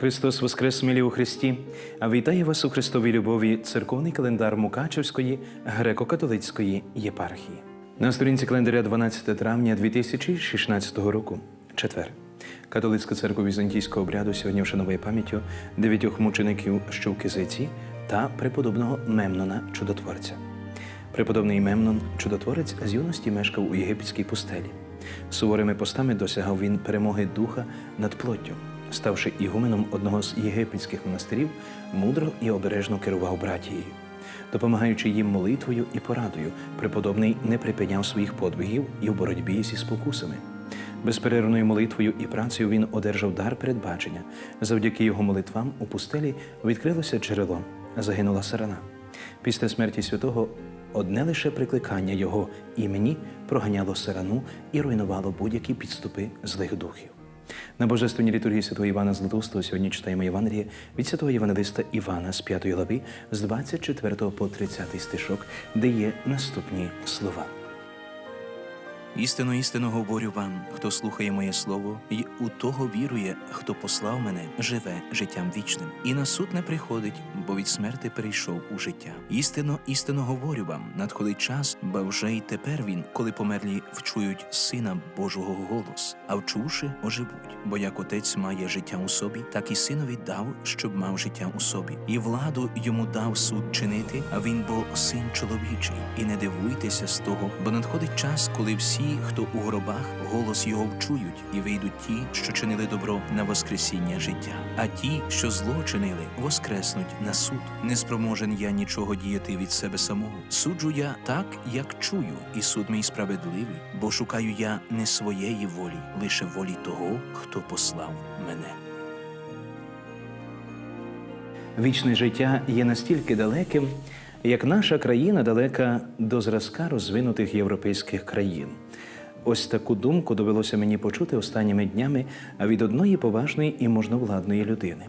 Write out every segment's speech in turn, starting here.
Христос Воскрес, милі у Христі, а вітає вас у Христовій любові церковний календар Мукачевської греко-католицької єпархії. На сторінці календаря 12 травня 2016 року, четвер. Католицька церква візантійського обряду сьогодні вшановує пам'яттю дев'ятьох мучеників, що в Кизиці та преподобного Мемнона Чудотворця. Преподобний Мемнон, чудотворець, з юності мешкав у єгипетській пустелі. Суворими постами досягав він перемоги духа над плоттю. Ставши ігуменом одного з єгипетських монастирів, мудро і обережно керував братією. Допомагаючи їм молитвою і порадою, преподобний не припиняв своїх подвигів і в боротьбі зі спокусами. Безперервною молитвою і працею він одержав дар передбачення. Завдяки його молитвам у пустелі відкрилося джерело, загинула сарана. Після смерті святого одне лише прикликання його імені проганяло сарану і руйнувало будь-які підступи злих духів. На Божественній літургії святого Івана Златоустого сьогодні читаємо Євангеліє від святого Євангелиста Івана з 5 глави з 24 по 30 стишок, де є наступні слова. Істинно, істинно говорю вам, хто слухає моє слово, і у того вірує, хто послав мене, живе життям вічним, і на суд не приходить, бо від смерти перейшов у життя. Істинно, істинно говорю вам, надходить час, бо вже й тепер він, коли померлі вчують сина Божого голос, а вчувши, оживуть. Бо як отець має життя у собі, так і синові дав, щоб мав життя у собі, і владу йому дав суд чинити, а він бо син чоловічий. І не дивуйтеся з того, бо надходить час, коли всі, хто у гробах, голос його вчують, і вийдуть ті, що чинили добро на воскресіння життя, а ті, що зло чинили, воскреснуть на суд. Не спроможен я нічого діяти від себе самого. Суджу я так, як чую, і суд мій справедливий, бо шукаю я не своєї волі, лише волі того, хто послав мене. Вічне життя є настільки далеким, як наша країна далека до зразка розвинутих європейських країн. Ось таку думку довелося мені почути останніми днями від одної поважної і можновладної людини.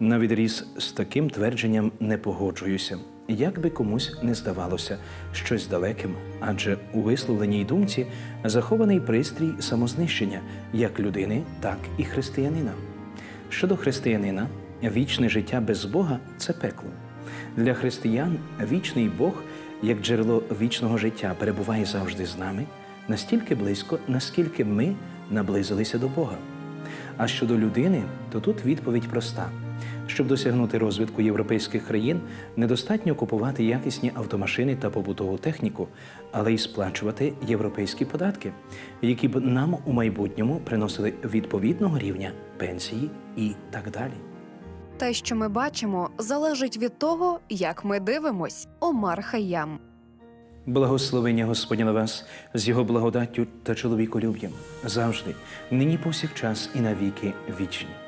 На відріз з таким твердженням не погоджуюся, як би комусь не здавалося щось далеким, адже у висловленій думці захований пристрій самознищення як людини, так і християнина. Щодо християнина, вічне життя без Бога це пекло. Для християн вічний Бог, як джерело вічного життя, перебуває завжди з нами настільки близько, наскільки ми наблизилися до Бога. А щодо людини, то тут відповідь проста. Щоб досягнути розвитку європейських країн, недостатньо купувати якісні автомашини та побутову техніку, але й сплачувати європейські податки, які б нам у майбутньому приносили відповідного рівня пенсії і так далі. Те, що ми бачимо, залежить від того, як ми дивимось. Омар Хаям. Благословення Господня на вас з його благодаттю та чоловіколюб'ям завжди, нині повсякчас і навіки вічні.